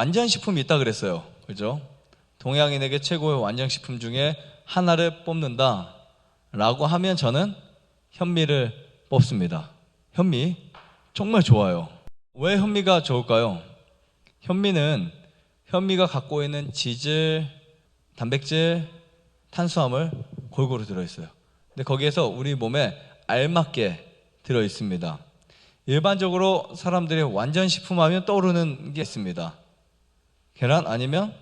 완전식품이 있다 그랬어요. 그죠? 동양인에게 최고의 완전식품 중에 하나를 뽑는다. 라고 하면 저는 현미를 뽑습니다. 현미 정말 좋아요. 왜 현미가 좋을까요? 현미는 현미가 갖고 있는 지질, 단백질, 탄수화물 골고루 들어 있어요. 근데 거기에서 우리 몸에 알맞게 들어 있습니다. 일반적으로 사람들이 완전 식품 하면 떠오르는 게 있습니다. 계란 아니면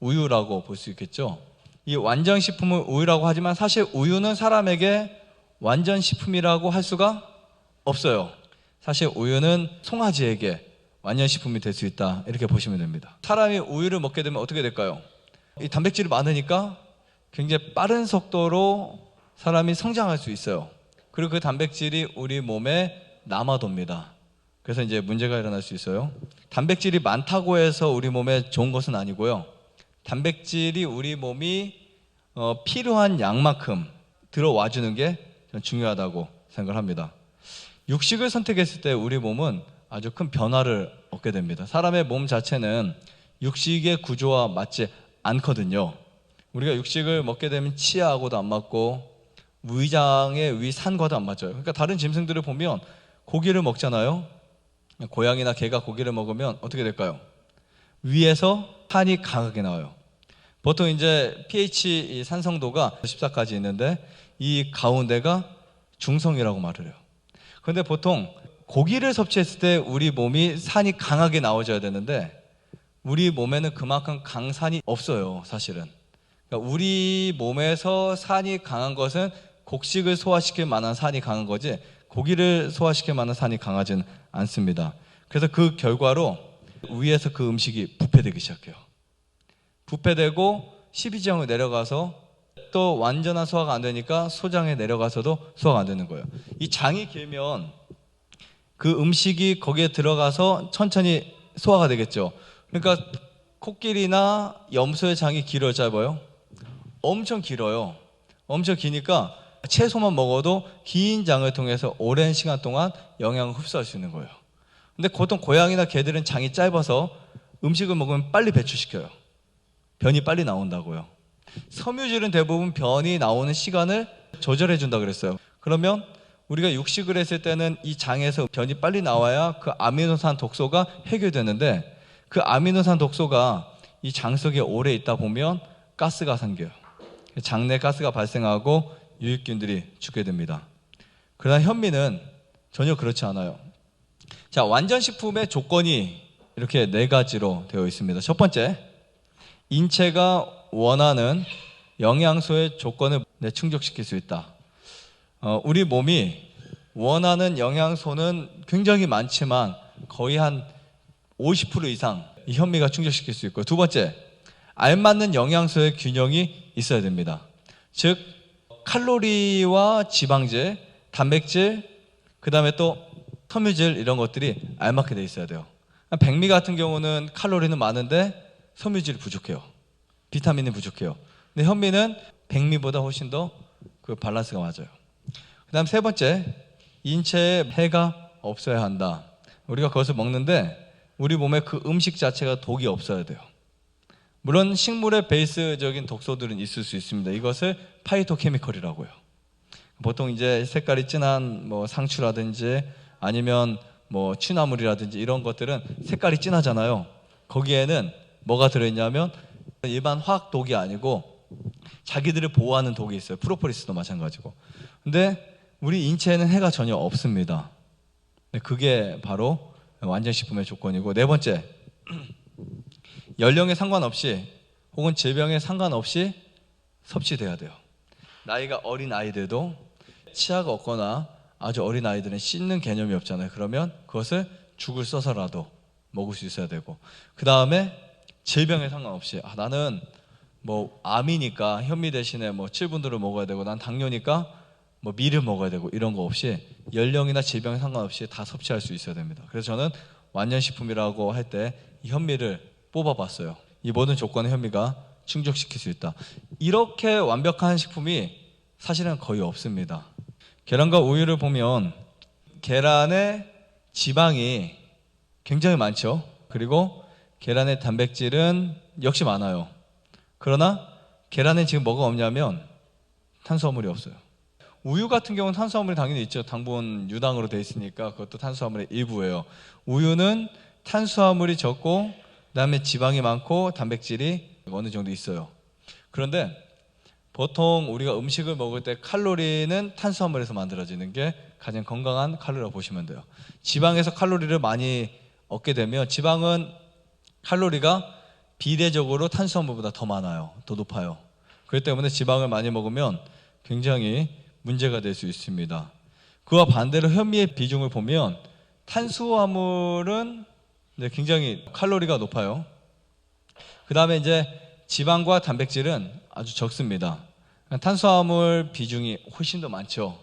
우유라고 볼 수 있겠죠. 이 완전 식품을 우유라고 하지만 사실 우유는 사람에게 완전 식품이라고 할 수가 없어요. 사실 우유는 송아지에게 완전 식품이 될 수 있다. 이렇게 보시면 됩니다. 사람이 우유를 먹게 되면 어떻게 될까요? 이 단백질이 많으니까 굉장히 빠른 속도로 사람이 성장할 수 있어요. 그리고 그 단백질이 우리 몸에 남아돕니다. 그래서 이제 문제가 일어날 수 있어요. 단백질이 많다고 해서 우리 몸에 좋은 것은 아니고요. 단백질이 우리 몸이 어, 필요한 양만큼 들어와 주는 게 중요하다고 생각합니다. 육식을 선택했을 때 우리 몸은 아주 큰 변화를 얻게 됩니다. 사람의 몸 자체는 육식의 구조와 맞지 않거든요. 우리가 육식을 먹게 되면 치아하고도 안 맞고 위장의 위산과도 안 맞아요. 그러니까 다른 짐승들을 보면 고기를 먹잖아요. 고양이나 개가 고기를 먹으면 어떻게 될까요? 위에서 산이 강하게 나와요. 보통 이제 pH 이 산성도가 14까지 있는데 이 가운데가 중성이라고 말을 해요. 그런데 보통 고기를 섭취했을 때 우리 몸이 산이 강하게 나와줘야 되는데 우리 몸에는 그만큼 강산이 없어요, 사실은. 그러니까 우리 몸에서 산이 강한 것은 곡식을 소화시킬 만한 산이 강한 거지 고기를 소화시킬 만한 산이 강하지는 않습니다. 그래서 그 결과로 위에서 그 음식이 부패되기 시작해요. 부패되고 십이지장으로 내려가서 또 완전한 소화가 안 되니까 소장에 내려가서도 소화가 안 되는 거예요. 이 장이 길면 그 음식이 거기에 들어가서 천천히 소화가 되겠죠. 그러니까 코끼리나 염소의 장이 길어요, 짧아요? 엄청 길어요. 엄청 기니까 채소만 먹어도 긴 장을 통해서 오랜 시간 동안 영양을 흡수할 수 있는 거예요. 근데 보통 고양이나 개들은 장이 짧아서 음식을 먹으면 빨리 배출시켜요. 변이 빨리 나온다고요. 섬유질은 대부분 변이 나오는 시간을 조절해 준다 그랬어요. 그러면 우리가 육식을 했을 때는 이 장에서 변이 빨리 나와야 그 아미노산 독소가 해결되는데 그 아미노산 독소가 이 장 속에 오래 있다 보면 가스가 생겨요. 장내 가스가 발생하고 유익균들이 죽게 됩니다. 그러나 현미는 전혀 그렇지 않아요. 자, 완전 식품의 조건이 이렇게 네 가지로 되어 있습니다. 첫 번째, 인체가 원하는 영양소의 조건을 네, 충족시킬 수 있다. 어, 우리 몸이 원하는 영양소는 굉장히 많지만 거의 한 50% 이상 이 현미가 충족시킬 수 있고요. 두 번째, 알맞는 영양소의 균형이 있어야 됩니다. 즉, 칼로리와 지방질, 단백질, 그 다음에 또 섬유질 이런 것들이 알맞게 돼 있어야 돼요. 백미 같은 경우는 칼로리는 많은데 섬유질이 부족해요. 비타민이 부족해요. 근데 현미는 백미보다 훨씬 더 그 밸런스가 맞아요. 그 다음 세 번째, 인체에 해가 없어야 한다. 우리가 그것을 먹는데 우리 몸에 그 음식 자체가 독이 없어야 돼요. 물론 식물의 베이스적인 독소들은 있을 수 있습니다. 이것을 파이토케미컬이라고 해요. 보통 이제 색깔이 진한 뭐 상추라든지 아니면 뭐 취나물이라든지 이런 것들은 색깔이 진하잖아요. 거기에는 뭐가 들어있냐면 일반 화학 독이 아니고 자기들을 보호하는 독이 있어요. 프로폴리스도 마찬가지고. 근데 우리 인체에는 해가 전혀 없습니다. 네, 그게 바로 완전식품의 조건이고 네 번째 연령에 상관없이 혹은 질병에 상관없이 섭취돼야 돼요. 나이가 어린 아이들도 치아가 없거나 아주 어린 아이들은 씻는 개념이 없잖아요. 그러면 그것을 죽을 써서라도 먹을 수 있어야 되고 그 다음에 질병에 상관없이 아, 나는 뭐 암이니까 현미 대신에 뭐 7분들을 먹어야 되고 난 당뇨니까 뭐 밀을 먹어야 되고 이런 거 없이 연령이나 질병에 상관없이 다 섭취할 수 있어야 됩니다. 그래서 저는 완전식품이라고 할 때 현미를 뽑아봤어요. 이 모든 조건의 현미가 충족시킬 수 있다. 이렇게 완벽한 식품이 사실은 거의 없습니다. 계란과 우유를 보면 계란에 지방이 굉장히 많죠. 그리고 계란의 단백질은 역시 많아요. 그러나 계란에 지금 뭐가 없냐면 탄수화물이 없어요. 우유 같은 경우는 탄수화물이 당연히 있죠. 당분 유당으로 돼 있으니까 그것도 탄수화물의 일부예요. 우유는 탄수화물이 적고 그다음에 지방이 많고 단백질이 어느 정도 있어요. 그런데 보통 우리가 음식을 먹을 때 칼로리는 탄수화물에서 만들어지는 게 가장 건강한 칼로리라고 보시면 돼요. 지방에서 칼로리를 많이 얻게 되면 지방은 칼로리가 비례적으로 탄수화물보다 더 많아요. 더 높아요. 그렇기 때문에 지방을 많이 먹으면 굉장히 문제가 될 수 있습니다. 그와 반대로 현미의 비중을 보면 탄수화물은 네, 굉장히 칼로리가 높아요. 그 다음에 이제 지방과 단백질은 아주 적습니다. 탄수화물 비중이 훨씬 더 많죠.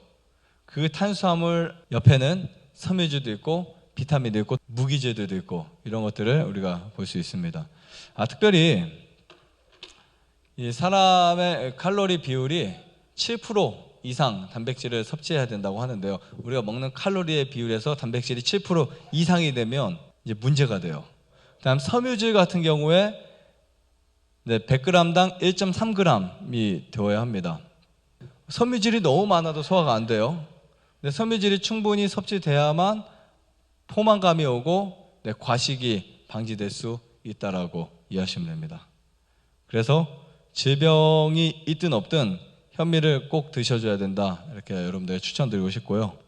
그 탄수화물 옆에는 섬유질도 있고 비타민도 있고 무기질도 있고 이런 것들을 우리가 볼 수 있습니다. 아, 특별히 이 사람의 칼로리 비율이 7% 이상 단백질을 섭취해야 된다고 하는데요. 우리가 먹는 칼로리의 비율에서 단백질이 7% 이상이 되면 이제 문제가 돼요. 다음 섬유질 같은 경우에 네, 100g당 1.3g이 되어야 합니다. 섬유질이 너무 많아도 소화가 안 돼요. 근데 섬유질이 충분히 섭취돼야만 포만감이 오고 네, 과식이 방지될 수 있다라고 이해하시면 됩니다. 그래서 질병이 있든 없든 현미를 꼭 드셔줘야 된다 이렇게 여러분들 추천드리고 싶고요.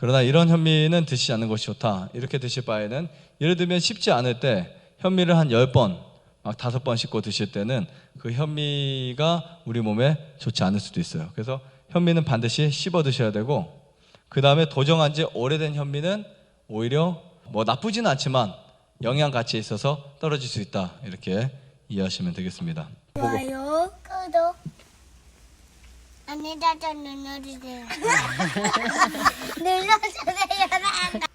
그러나 이런 현미는 드시지 않는 것이 좋다 이렇게 드실 바에는 예를 들면 쉽지 않을 때 현미를 한 10번 막 다섯 번 씻고 드실 때는 그 현미가 우리 몸에 좋지 않을 수도 있어요. 그래서 현미는 반드시 씹어 드셔야 되고 그 다음에 도정한 지 오래된 현미는 오히려 뭐 나쁘지는 않지만 영양 가치에 있어서 떨어질 수 있다 이렇게 이해하시면 되겠습니다. 좋아요, 구독, Anne dada nunu dedi. Nunu dedi ya da anne.